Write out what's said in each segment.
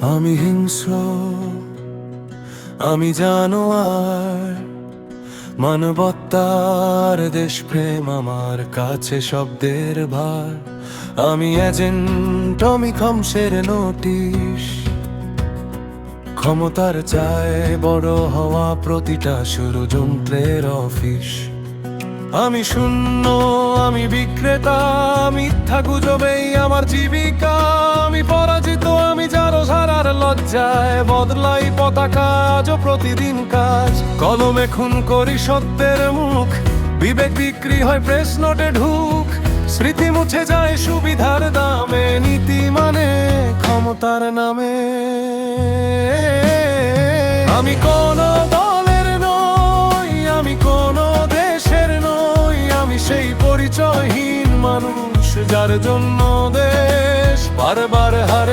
আমি হিংস্র, আমি জানো জানোয়ার, মানবতার দেশপ্রেম আমার কাছে শব্দের ভার। আমি এজেন্ট আমি খমসের নোটিশ। ক্ষমতার চায় বড় হওয়া প্রতিটা শুরু যন্ত্রের অফিস। আমি শূন্য, আমি বিক্রেতা, মিথ্যা গুজবেই আমার জীবিকা। আমি পরাজিত, আমি যারো লজ্জায় বদলাই পতাকা, আজও প্রতিদিন কাজ। কলমে খুন করি সত্যের মুখ, বিবেক বিক্রি হয় প্রেস নোটে ঢুক। স্মৃতি মুছে যায় সুবিধার দামে, নীতি মানে ক্ষমতার নামে। আমি কোন দলের নই, আমি কোন দেশের নই, আমি সেই পরিচয়হীন মানুষ যার জন্য দেশ বারবার হারে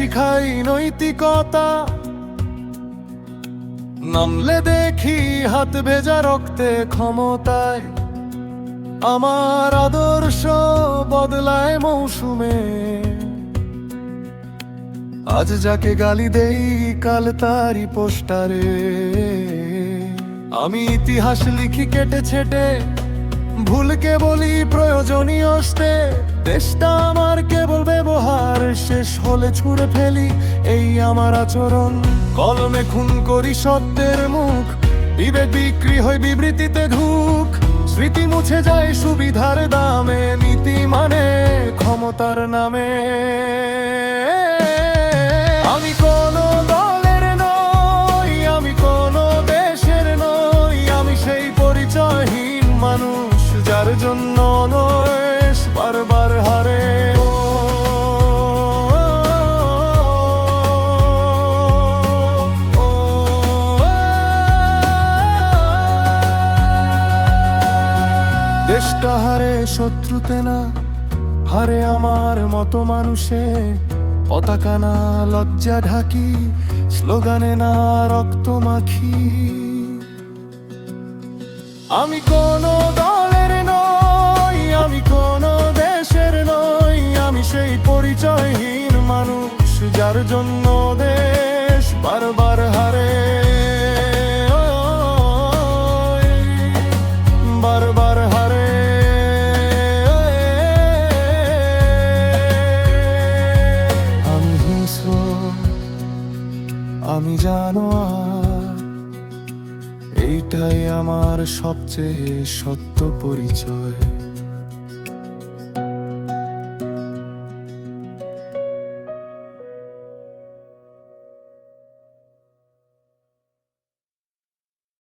শিখাই নৈতিকতা। নামলে দেখি হাত ভেজা রক্তে ক্ষমতায়। আমার আদর্শ বদলায় মৌসুমে। আজ যাকে গালি দেই কাল তারি পোস্টারে। আমি ইতিহাস লিখি কেটে ছেটে, ভুলকে বলি প্রয়োজনীয় অস্তে দেশটা আমার কেবল ব্যবহার, শেষ হলে ছুঁড়ে ফেলি এই আমার আচরণ। কলমে খুন করি সত্যের মুখ, বিবেক বিক্রি হয় বিবৃতিতে ধুক। স্মৃতি মুছে যায় সুবিধার দামে, নীতি মানে ক্ষমতার নামে। হারে দেশটা হারে শত্রুতে না, হারে আমার মতো মানুষে। পতাকা না, লজ্জা ঢাকি, স্লোগানে না, রক্ত মাখি। আমি কোন জন্য দেশ বারবার হারে। বারবার হারে। আমি হিংস্র, আমি জানোয়ার এইটাই আমার সবচেয়ে সত্য পরিচয়।